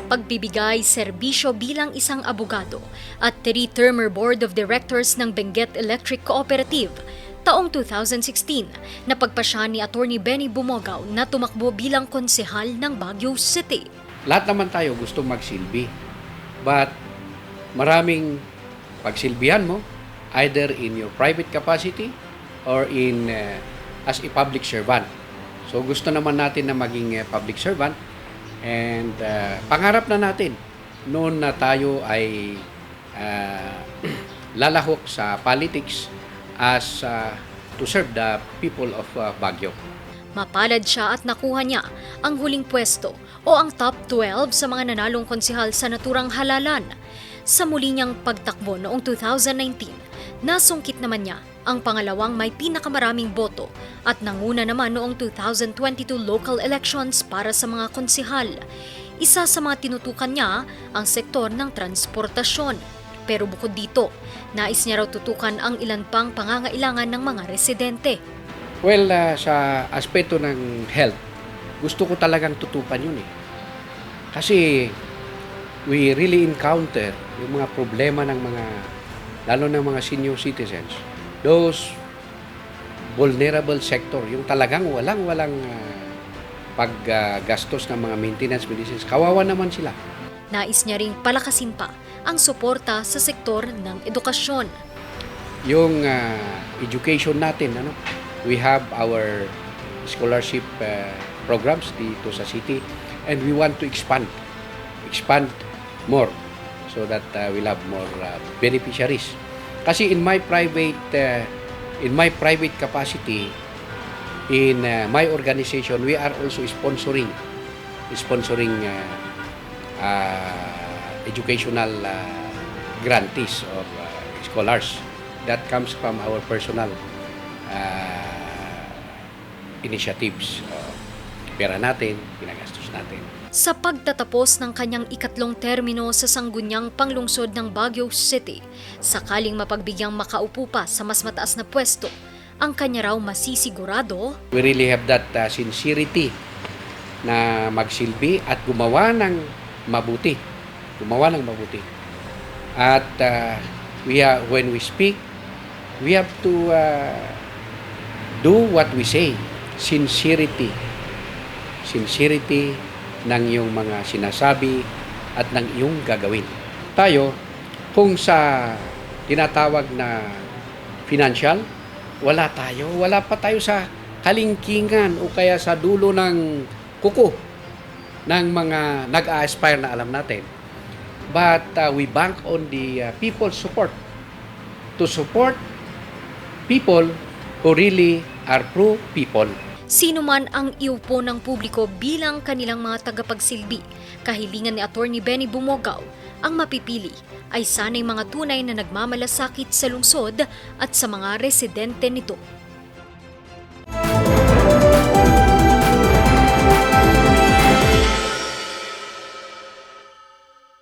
pagbibigay serbisyo bilang isang abogado at three-termer board of directors ng Benguet Electric Cooperative. Taong 2016, napagpasya ni Attorney Benny Bumogaw na tumakbo bilang konsehal ng Baguio City. lahat naman tayo gusto magsilbi. But maraming pagsilbihan mo either in your private capacity or in uh, as a public servant. So gusto naman natin na maging uh, public servant and uh, pangarap na natin noon na tayo ay uh, lalahok sa politics as uh, to serve the people of uh, Baguio. Mapalad siya at nakuha niya ang huling pwesto o ang top 12 sa mga nanalong konsehal sa naturang halalan. Sa muli niyang pagtakbo noong 2019, nasungkit naman niya ang pangalawang may pinakamaraming boto at nanguna naman noong 2022 local elections para sa mga konsehal. Isa sa mga tinutukan niya ang sektor ng transportasyon. Pero bukod dito, nais niya raw tutukan ang ilan pang pangangailangan ng mga residente. Well, ah, sa aspeto ng health, gusto ko talagang tutukan yun eh. Kasi we really encounter yung mga problema ng mga, lalo ng mga senior citizens, those vulnerable sector, yung talagang walang-walang ah, paggastos ng mga maintenance medicines. Kawawa naman sila. Nais niya ring palakasin pa ang suporta sa sektor ng edukasyon. yung ah, education natin ano we have our scholarship ah, programs dito sa city and we want to expand expand more so that ah, we'll have more ah, beneficiaries kasi in my private ah, in my private capacity in ah, my organization we are also sponsoring sponsoring ah, ah, educational ah, grantees or ah, scholars that comes from our personal ah, initiatives. Uh, pera natin, pinagastos natin. Sa pagtatapos ng kanyang ikatlong termino sa sanggunyang panglungsod ng Baguio City, sakaling mapagbigyan makaupo pa sa mas mataas na pwesto, ang kanya raw masisigurado We really have that uh, sincerity na magsilbi at gumawa ng mabuti. Gumawa ng mabuti. At uh, we are, when we speak, we have to uh, do what we say. Sincerity. Sincerity ng iyong mga sinasabi at ng iyong gagawin. Tayo, kung sa tinatawag na financial, wala tayo. Wala pa tayo sa kalingkingan o kaya sa dulo ng kuko ng mga nag-aspire na alam natin. But uh, we bank on the uh, people's support to support people who really are pro people. Sino man ang iupo ng publiko bilang kanilang mga tagapagsilbi, kahilingan ni Attorney Benny Bumogaw, ang mapipili ay sana'y mga tunay na nagmamalasakit sa lungsod at sa mga residente nito.